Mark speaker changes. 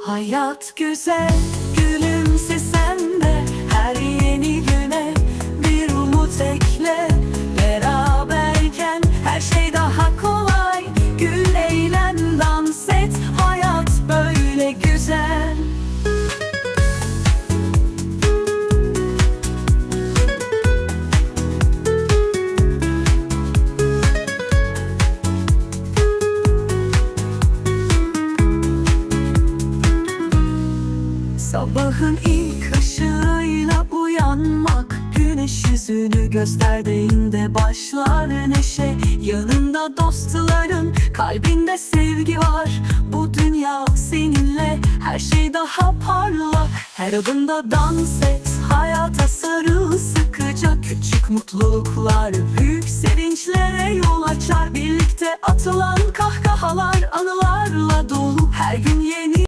Speaker 1: Hayat güzel, Sabahın ilk ışığıyla uyanmak Güneş yüzünü gösterdiğinde başlar neşe. Yanında dostların, kalbinde sevgi var. Bu dünya seninle, her şey daha parlak. Her adımda dans et, hayata sarıl sıkıca Küçük mutluluklar, büyük sevinçlere yol açar. Birlikte atılan kahkahalar anılarla